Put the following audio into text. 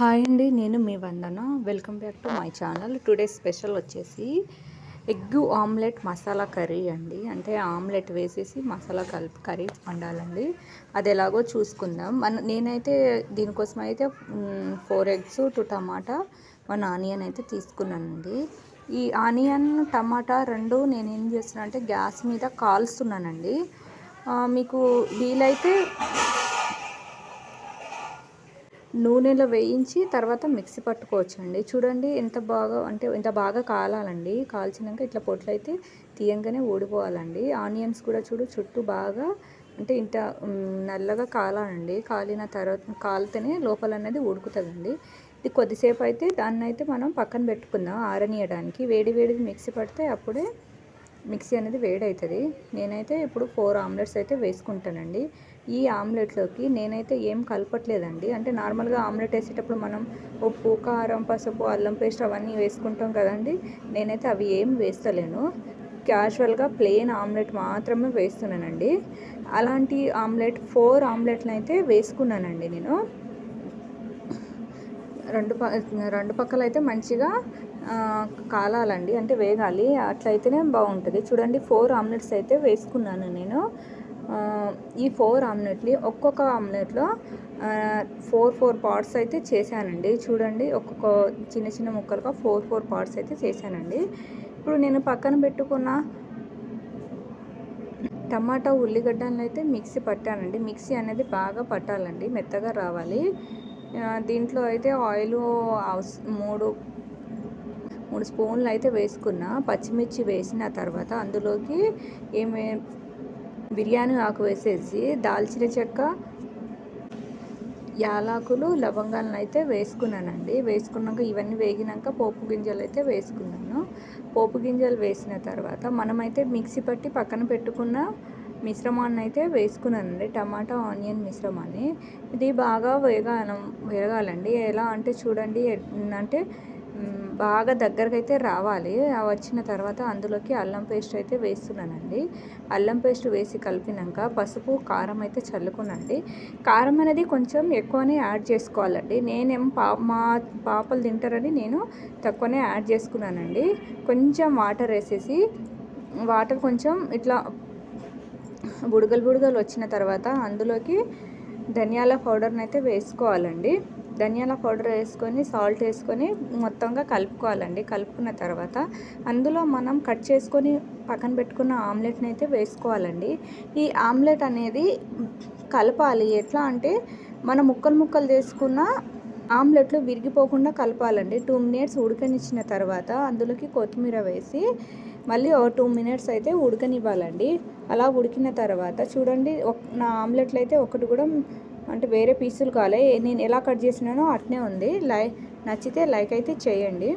Hi అండి నేను మీ Vandana. Welcome back to my channel. Today special వచ్చేసి ఎగ్ ఆమ్లెట్ మసాలా కర్రీ అండి. అంటే ఆమ్లెట్ వేసేసి మసాలా కలిపి కర్రీ వండాలండి. అది ఎలాగో చూసుకుందాం. మన నేనైతే దీనికోసం అయితే four eggs two tomato one onion అయితే తీసుకున్నానండి. ఈ ఆనియన్ టమాటా రెండు నేను ఏం చేస్తున్నా అంటే గ్యాస్ మీద కాలుస్తున్నానండి. మీకు వీలైతే నూనెలో వేయించి తర్వాత మిక్సీ పట్టుకోవచ్చండి. చూడండి ఎంత బాగా అంటే ఎంత బాగా కాలాలండి. కాల్చినాక ఇట్లా పొట్లు అయితే తీయంగానే ఊడిపోవాలండి. ఆనియన్స్ కూడా చూడు చుట్టూ బాగా అంటే ఇంత నల్లగా కాలాలండి. కాలిన తర్వాత కాలితేనే లోపల అనేది ఉడుకుతుందండి. ఇది కొద్దిసేపు అయితే దాన్ని అయితే మనం పక్కన పెట్టుకుందాం ఆరనీయడానికి. వేడి వేడిది మిక్సీ పడితే అప్పుడే మిక్సీ అనేది వేడవుతుంది నేనైతే ఇప్పుడు ఫోర్ ఆమ్లెట్స్ అయితే వేసుకుంటానండి. ఈ ఆమ్లెట్లోకి నేనైతే ఏం కలపట్లేదండి. అంటే నార్మల్గా ఆమ్లెట్ వేసేటప్పుడు మనం ఉప్పు కారం పసుపు అల్లం పేస్ట్ అవన్నీ వేసుకుంటాం కదండి. నేనైతే అవి ఏం వేస్తలేను. క్యాజువల్గా ప్లెయిన్ ఆమ్లెట్ మాత్రమే వేస్తున్నానండి. అలాంటి ఆమ్లెట్ ఫోర్ ఆమ్లెట్లు అయితే వేసుకున్నానండి నేను. రెండు ప రెండు పక్కల అయితే మంచిగా కాలాలండి. అంటే వేగాలి. అట్లయితేనే బాగుంటుంది చూడండి ఫోర్ ఆమ్లెట్స్ అయితే వేసుకున్నాను నేను. ఈ ఫోర్ ఆమ్లెట్ని ఒక్కొక్క ఆమ్లెట్లో ఫోర్ ఫోర్ పార్ట్స్ అయితే చేశానండి. చూడండి ఒక్కొక్క చిన్న చిన్న ముక్కలుగా ఫోర్ ఫోర్ పార్ట్స్ అయితే చేశానండి. ఇప్పుడు నేను పక్కన పెట్టుకున్న టమాటా ఉల్లిగడ్డలను అయితే మిక్సీ పట్టానండి. మిక్సీ అనేది బాగా పట్టాలండి. మెత్తగా రావాలి. దీంట్లో అయితే ఆయిల్ మూడు మూడు స్పూన్లు అయితే వేసుకున్న. పచ్చిమిర్చి వేసిన తర్వాత అందులోకి ఏమే బిర్యానీ ఆకు వేసేసి దాల్చిన చెక్క యాలాకులు లవంగాలను అయితే వేసుకున్నానండి. వేసుకున్నాక ఇవన్నీ వేగినాక పోపు గింజలు అయితే వేసుకున్నాను. పోపు గింజలు వేసిన తర్వాత మనమైతే మిక్సీ పట్టి పక్కన పెట్టుకున్న మిశ్రమాన్ని అయితే వేసుకున్నానండి. టమాటా ఆనియన్ మిశ్రమాన్ని. ఇది బాగా వేగాల వేగాలండి ఎలా అంటే చూడండి అంటే బాగా దగ్గరకు అయితే రావాలి వచ్చిన తర్వాత అందులోకి అల్లం పేస్ట్ అయితే వేస్తున్నానండి. అల్లం పేస్ట్ వేసి కలిపినాక పసుపు కారం అయితే చల్లుకునండి కారం అనేది కొంచెం ఎక్కువనే యాడ్ చేసుకోవాలండి. నేనేం పా మా పాపలు తింటారని నేను తక్కువనే యాడ్ చేసుకున్నానండి. కొంచెం వాటర్ వేసేసి వాటర్ కొంచెం ఇట్లా బుడగలు బుడగలు వచ్చిన తర్వాత అందులోకి ధనియాల పౌడర్ని అయితే వేసుకోవాలండి. ధనియాల పౌడర్ వేసుకొని సాల్ట్ వేసుకొని మొత్తంగా కలుపుకోవాలండి. కలుపుకున్న తర్వాత అందులో మనం కట్ చేసుకొని పక్కన పెట్టుకున్న ఆమ్లెట్ని అయితే వేసుకోవాలండి. ఈ ఆమ్లెట్ అనేది కలపాలి. ఎట్లా అంటే మనం ముక్కలు ముక్కలు చేసుకున్న ఆమ్లెట్లు విరిగిపోకుండా కలపాలండి. టూ మినిట్స్ ఉడకనిచ్చిన తర్వాత అందులోకి కొత్తిమీర వేసి మళ్ళీ ఒక టూ మినిట్స్ అయితే ఉడకనివ్వాలండి. అలా ఉడికిన తర్వాత చూడండి నా ఆమ్లెట్లు అయితే ఒకటి కూడా అంటే వేరే పీసులు కాలే. నేను ఎలా కట్ చేసినానో అట్నే ఉంది. లై నచ్చితే లైక్ అయితే చేయండి.